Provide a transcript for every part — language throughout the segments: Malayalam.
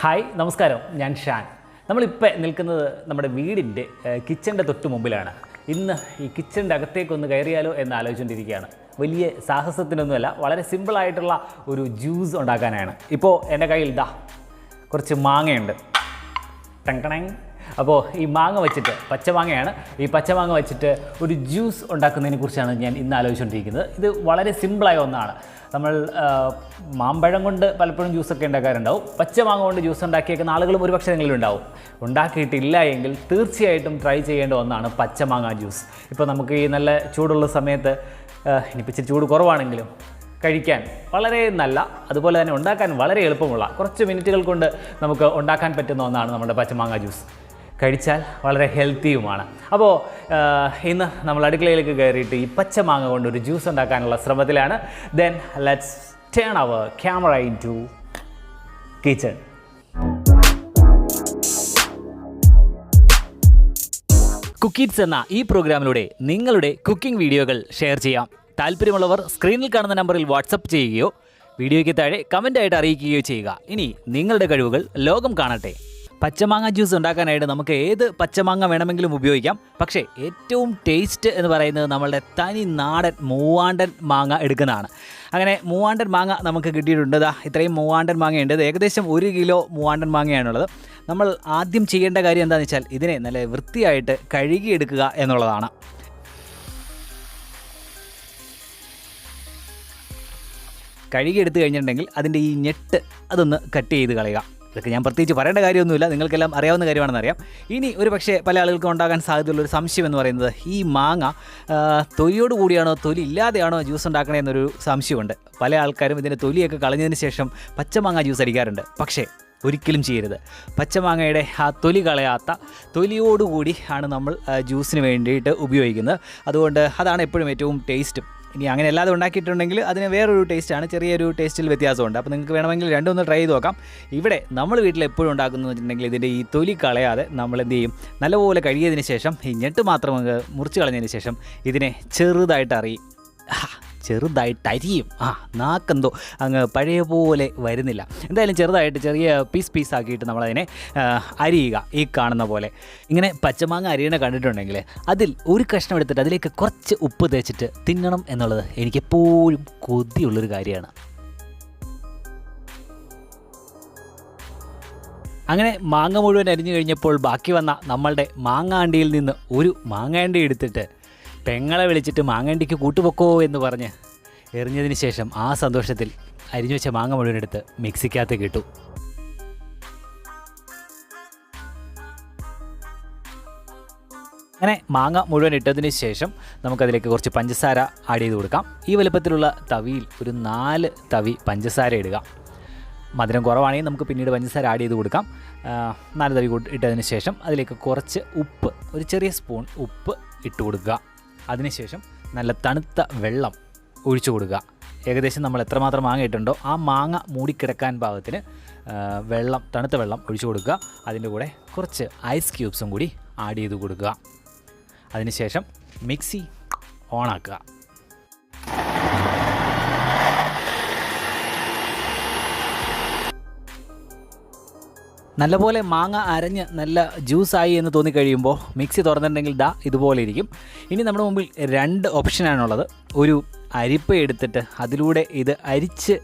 ഹായ് നമസ്കാരം. ഞാൻ ഷാൻ. നമ്മളിപ്പോൾ നിൽക്കുന്നത് നമ്മുടെ വീടിന്റെ കിച്ചന്റെ തൊട്ട് മുമ്പിലാണ്. ഇന്ന് ഈ കിച്ചന്റെ അകത്തേക്കൊന്ന് കയറിയാലോ എന്ന് ആലോചിച്ചുകൊണ്ടിരിക്കുകയാണ് വലിയ സാഹസത്തിനൊന്നുമല്ല വളരെ സിമ്പിളായിട്ടുള്ള ഒരു ജ്യൂസ് ഉണ്ടാക്കാനാണ്. ഇപ്പോൾ എന്റെ കയ്യിൽ ഇതാ കുറച്ച് മാങ്ങയുണ്ട്. ടങ്കണങ് അപ്പോൾ ഈ മാങ്ങ വെച്ചിട്ട് പച്ചമാങ്ങയാണ്. ഈ പച്ചമാങ്ങ വെച്ചിട്ട് ഒരു ജ്യൂസ് ഉണ്ടാക്കുന്നതിനെ കുറിച്ചാണ് ഞാൻ ഇന്ന് ആലോചിച്ചുകൊണ്ടിരിക്കുന്നത് ഇത് വളരെ സിമ്പിളായ ഒന്നാണ്. നമ്മൾ മാമ്പഴം കൊണ്ട് പലപ്പോഴും ജ്യൂസൊക്കെ ഉണ്ടാക്കാറുണ്ടാവും. പച്ചമാങ്ങ കൊണ്ട് ജ്യൂസ് ഉണ്ടാക്കിയേക്കുന്ന ആളുകളും ഒരു ഒരുപക്ഷെ നിങ്ങളിലുണ്ടാവും ഉണ്ടാക്കിയിട്ടില്ല എങ്കിൽ തീർച്ചയായിട്ടും ട്രൈ ചെയ്യേണ്ട ഒന്നാണ് പച്ചമാങ്ങ ജ്യൂസ്. ഇപ്പോൾ നമുക്ക് ഈ നല്ല ചൂടുള്ള സമയത്ത് ഇനിപ്പിച്ച് ചൂട് കുറവാണെങ്കിലും കഴിക്കാൻ വളരെ നല്ല അതുപോലെ തന്നെ ഉണ്ടാക്കാൻ വളരെ എളുപ്പമുള്ള കുറച്ച് മിനിറ്റുകൾ കൊണ്ട് നമുക്ക് ഉണ്ടാക്കാൻ പറ്റുന്ന ഒന്നാണ് നമ്മുടെ പച്ചമാങ്ങ ജ്യൂസ്. കഴിച്ചാൽ വളരെ ഹെൽത്തിയുമാണ്. അപ്പോൾ ഇന്ന് നമ്മൾ അടുക്കളയിലേക്ക് കയറിയിട്ട് ഈ പച്ചമാങ്ങ കൊണ്ട് ഒരു ജ്യൂസ് ഉണ്ടാക്കാനുള്ള ശ്രമത്തിലാണ്. Then let's turn our camera into kitchen കുക്കീറ്റ്സ് എന്ന ഈ പ്രോഗ്രാമിലൂടെ നിങ്ങളുടെ കുക്കിംഗ് വീഡിയോകൾ ഷെയർ ചെയ്യാം. താല്പര്യമുള്ളവർ സ്ക്രീനിൽ കാണുന്ന നമ്പറിൽ വാട്സപ്പ് ചെയ്യുകയോ വീഡിയോയ്ക്ക് താഴെ കമന്റായിട്ട് അറിയിക്കുകയോ ചെയ്യുക. ഇനി നിങ്ങളുടെ കഴിവുകൾ ലോകം കാണട്ടെ. പച്ചമാങ്ങ ജ്യൂസ് ഉണ്ടാക്കാനായിട്ട് നമുക്ക് ഏത് പച്ചമാങ്ങ വേണമെങ്കിലും ഉപയോഗിക്കാം. പക്ഷേ ഏറ്റവും ടേസ്റ്റ് എന്ന് പറയുന്നത് നമ്മളുടെ തനി നാടൻ മൂവാണ്ടൻ മാങ്ങ എടുക്കുന്നതാണ്. അങ്ങനെ മൂവാണ്ടൻ മാങ്ങ നമുക്ക് കിട്ടിയിട്ടുണ്ട്. ദാ ഇത്രയും മൂവാണ്ടൻ മാങ്ങയുണ്ട്. ഏകദേശം ഒരു കിലോ മൂവാണ്ടൻ മാങ്ങയാണുള്ളത്. നമ്മൾ ആദ്യം ചെയ്യേണ്ട കാര്യം എന്താണെന്ന് വെച്ചാൽ ഇതിനെ നല്ല വൃത്തിയായിട്ട് കഴുകിയെടുക്കുക എന്നുള്ളതാണ്. കഴുകിയെടുത്ത് കഴിഞ്ഞിട്ടുണ്ടെങ്കിൽ അതിന്റെ ഈ ഞെട്ട് അതൊന്ന് കട്ട് ചെയ്ത് കളയുക. ഇതൊക്കെ ഞാൻ പ്രത്യേകിച്ച് പറയേണ്ട കാര്യമൊന്നുമില്ല. നിങ്ങൾക്കെല്ലാം അറിയാവുന്ന കാര്യമാണെന്ന് അറിയാം. ഇനി ഒരു പക്ഷേ പല ആളുകൾക്കും ഉണ്ടാകാൻ സാധ്യതയുള്ള ഒരു സംശയം എന്ന് പറയുന്നത് ഈ മാങ്ങ തൊലിയോട് കൂടിയാണോ തൊലി ഇല്ലാതെയാണോ ജ്യൂസ് ഉണ്ടാക്കണേ എന്നൊരു സംശയമുണ്ട്. പല ആൾക്കാരും ഇതിന്റെ തൊലിയൊക്കെ കളഞ്ഞതിന് ശേഷം പച്ചമാങ്ങ ജ്യൂസ് അടിക്കാറുണ്ട്. പക്ഷേ ഒരിക്കലും ചെയ്യരുത്. പച്ചമാങ്ങയുടെ ആ തൊലി കളയാത്ത തൊലിയോടുകൂടി ആണ് നമ്മൾ ജ്യൂസിന് വേണ്ടിയിട്ട് ഉപയോഗിക്കുന്നത്. അതുകൊണ്ട് അതാണ് എപ്പോഴും ഏറ്റവും ടേസ്റ്റും. ഇനി അങ്ങനെ അല്ലാതെ ഉണ്ടാക്കിയിട്ടുണ്ടെങ്കിൽ അതിന് വേറൊരു ടേസ്റ്റാണ് ചെറിയൊരു ടേസ്റ്റിൽ വ്യത്യാസമുണ്ട്. അപ്പോൾ നിങ്ങൾക്ക് വേണമെങ്കിൽ രണ്ടൊന്ന് ട്രൈ ചെയ്ത് നോക്കാം. ഇവിടെ നമ്മൾ വീട്ടിൽ എപ്പോഴും ഉണ്ടാക്കുന്നതെന്ന് വെച്ചിട്ടുണ്ടെങ്കിൽ ഇതിന്റെ ഈ തൊലി കളയാതെ നമ്മൾ എന്ത് ചെയ്യും? നല്ലപോലെ കഴുകിയതിന് ശേഷം ഈ ഞെട്ട് മാത്രം മുറിച്ച് കളഞ്ഞതിന് ശേഷം ഇതിനെ ചെറുതായിട്ട് അറിയും ചെറുതായിട്ട് അരിയും ആ നാക്കെന്തോ അങ്ങ് പഴയ പോലെ വരുന്നില്ല. എന്തായാലും ചെറുതായിട്ട് ചെറിയ പീസ് പീസ് ആക്കിയിട്ട് നമ്മളതിനെ അരിയുക ഈ കാണുന്ന പോലെ. ഇങ്ങനെ പച്ചമാങ്ങ അരിയണ കണ്ടിട്ടുണ്ടെങ്കിൽ അതിൽ ഒരു കഷ്ണം എടുത്തിട്ട് അതിലേക്ക് കുറച്ച് ഉപ്പ് തേച്ചിട്ട് തിന്നണം എന്നുള്ളത് എനിക്കെപ്പോഴും കൊതിയുള്ളൊരു കാര്യമാണ്. അങ്ങനെ മാങ്ങ മുഴുവൻ അരിഞ്ഞു കഴിഞ്ഞപ്പോൾ ബാക്കി വന്ന നമ്മളുടെ മാങ്ങാണ്ടിയിൽ നിന്ന് ഒരു മാങ്ങാണ്ടി എടുത്തിട്ട് പെങ്ങളെ വിളിച്ചിട്ട് മാങ്ങണ്ടിക്ക് കൂട്ടുപൊക്കോ എന്ന് പറഞ്ഞ് എറിഞ്ഞതിന് ശേഷം ആ സന്തോഷത്തിൽ അരിഞ്ഞു വെച്ച മാങ്ങ മുഴുവൻ എടുത്ത് മിക്സിക്കകത്ത് കിട്ടു അങ്ങനെ മാങ്ങ മുഴുവൻ ഇട്ടതിന് ശേഷം നമുക്കതിലേക്ക് കുറച്ച് പഞ്ചസാര ആഡ് ചെയ്ത് കൊടുക്കാം. ഈ വലുപ്പത്തിലുള്ള തവിയിൽ ഒരു നാല് തവി പഞ്ചസാര ഇടുക. മധുരം കുറവാണെങ്കിൽ നമുക്ക് പിന്നീട് പഞ്ചസാര ആഡ് ചെയ്ത് കൊടുക്കാം. നാല് തവി ഇട്ടതിന് ശേഷം അതിലേക്ക് കുറച്ച് ഉപ്പ് ഒരു ചെറിയ സ്പൂൺ ഉപ്പ് ഇട്ട് കൊടുക്കുക. അതിനുശേഷം നല്ല തണുത്ത വെള്ളം ഒഴിച്ചു കൊടുക്കുക. ഏകദേശം നമ്മൾ എത്രമാത്രം മാങ്ങ ഇട്ടുണ്ടോ ആ മാങ്ങ മൂടിക്കിടക്കാൻ പാകത്തിന് വെള്ളം തണുത്ത വെള്ളം ഒഴിച്ചു കൊടുക്കുക. അതിന്റെ കൂടെ കുറച്ച് ഐസ് ക്യൂബ്സും കൂടി ആഡ് ചെയ്ത് കൊടുക്കുക. അതിനുശേഷം മിക്സി ഓണാക്കുക നല്ലപോലെ മാങ്ങ അരഞ്ഞ് നല്ല ജ്യൂസായി എന്ന് തോന്നിക്കഴിയുമ്പോൾ മിക്സി തുറന്നിട്ടുണ്ടെങ്കിൽ ദാ ഇതുപോലെ ഇരിക്കും. ഇനി നമ്മുടെ മുമ്പിൽ രണ്ട് ഓപ്ഷനാണുള്ളത്. ഒരു അരിപ്പ എടുത്തിട്ട് അതിലൂടെ ഇത് അരിച്ച്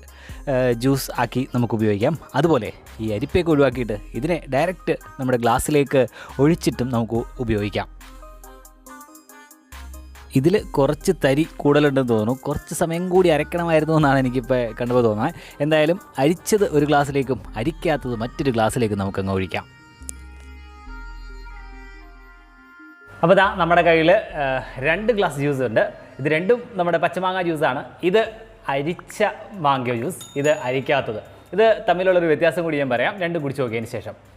ജ്യൂസ് ആക്കി നമുക്ക് ഉപയോഗിക്കാം. അതുപോലെ ഈ അരിപ്പയൊക്കെ ഒഴിവാക്കിയിട്ട് ഇതിനെ ഡയറക്റ്റ് നമ്മുടെ ഗ്ലാസ്സിലേക്ക് ഒഴിച്ചിട്ടും നമുക്ക് ഉപയോഗിക്കാം. ഇതിൽ കുറച്ച് തരി കൂടുതലുണ്ടെന്ന് തോന്നുന്നു. കുറച്ച് സമയം കൂടി അരയ്ക്കണമായിരുന്നു എന്നാണ് എനിക്കിപ്പോൾ കണ്ടപ്പോൾ തോന്നുന്നത്. എന്തായാലും അരിച്ചത് ഒരു ഗ്ലാസ്സിലേക്കും അരിക്കാത്തത് മറ്റൊരു ഗ്ലാസ്സിലേക്കും നമുക്കങ്ങ് ഒഴിക്കാം. അപ്പോൾ ഇതാ നമ്മുടെ കയ്യിൽ രണ്ട് ഗ്ലാസ് ജ്യൂസ് ഉണ്ട്. ഇത് രണ്ടും നമ്മുടെ പച്ചമാങ്ങ ജ്യൂസാണ് ഇത് അരിച്ച മാങ്ങ ജ്യൂസ് ഇത് അരിക്കാത്തത്. ഇത് തമ്മിലുള്ളൊരു വ്യത്യാസം കൂടി ഞാൻ പറയാം. രണ്ടും കുടിച്ച് നോക്കിയതിന് ശേഷം.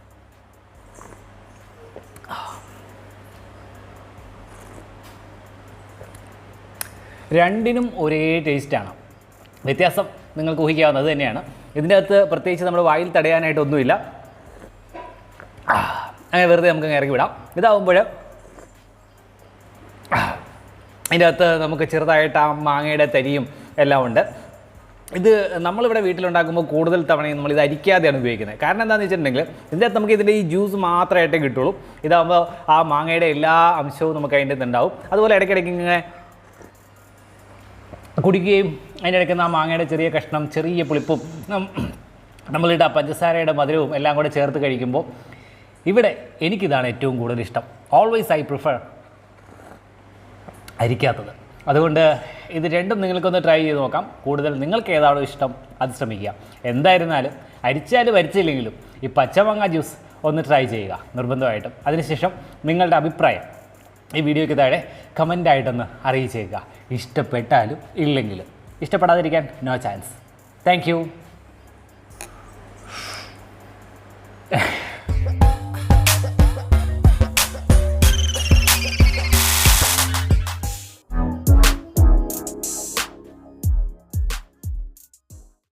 രണ്ടിനും ഒരേ ടേസ്റ്റാണ് വ്യത്യാസം നിങ്ങൾക്ക് ഊഹിക്കാവുന്നത് തന്നെയാണ്. ഇതിന്റെ അകത്ത് പ്രത്യേകിച്ച് നമ്മൾ വായിൽ തടയാനായിട്ടൊന്നുമില്ല. അങ്ങനെ വെറുതെ നമുക്ക് ഇറക്കി വിടാം. ഇതാവുമ്പോൾ അതിന്റെ അകത്ത് നമുക്ക് ചെറുതായിട്ട് ആ മാങ്ങയുടെ തരിയും എല്ലാം ഉണ്ട്. ഇത് നമ്മളിവിടെ വീട്ടിലുണ്ടാക്കുമ്പോൾ കൂടുതൽ തവണയും നമ്മൾ ഇത് അരിക്കാതെയാണ് ഉപയോഗിക്കുന്നത്. കാരണം എന്താണെന്ന് വെച്ചിട്ടുണ്ടെങ്കിൽ ഇതിന്റെ അകത്ത് നമുക്ക് ഇതിന്റെ ഈ ജ്യൂസ് മാത്രമായിട്ടേ കിട്ടുള്ളൂ. ഇതാകുമ്പോൾ ആ മാങ്ങയുടെ എല്ലാ അംശവും നമുക്ക് അതിന്റെ ഉണ്ടാവും. അതുപോലെ ഇടയ്ക്കിടയ്ക്ക് ഇങ്ങനെ കുടിക്കുകയും അതിന്റെ ഇടയ്ക്ക് മാങ്ങയുടെ ചെറിയ കഷ്ണം ചെറിയ പുളിപ്പും നമ്മളിട്ട് നമ്മളിട്ട പഞ്ചസാരയുടെ മധുരവും എല്ലാം കൂടെ ചേർത്ത് കഴിക്കുമ്പോൾ ഇവിടെ എനിക്കിതാണ് ഏറ്റവും കൂടുതൽ ഇഷ്ടം. ഓൾവേസ് ഐ പ്രിഫർ അരിക്കാത്തത്. അതുകൊണ്ട് ഇത് രണ്ടും നിങ്ങൾക്കൊന്ന് ട്രൈ ചെയ്ത് നോക്കാം. കൂടുതൽ നിങ്ങൾക്ക് ഏതാണോ ഇഷ്ടം അത് ശ്രമിക്കുക. എന്തായിരുന്നാലും അരിച്ചാലും അരിച്ചില്ലെങ്കിലും ഈ പച്ചമാങ്ങ ജ്യൂസ് ഒന്ന് ട്രൈ ചെയ്യുക നിർബന്ധമായിട്ടും. അതിനുശേഷം നിങ്ങളുടെ അഭിപ്രായം. ഈ വീഡിയോയ്ക്ക് താഴെ കമന്റായിട്ടൊന്ന് അറിയിച്ചേക്കുക. ഇഷ്ടപ്പെട്ടാലും ഇല്ലെങ്കിലും. ഇഷ്ടപ്പെടാതിരിക്കാൻ നോ ചാൻസ് താങ്ക്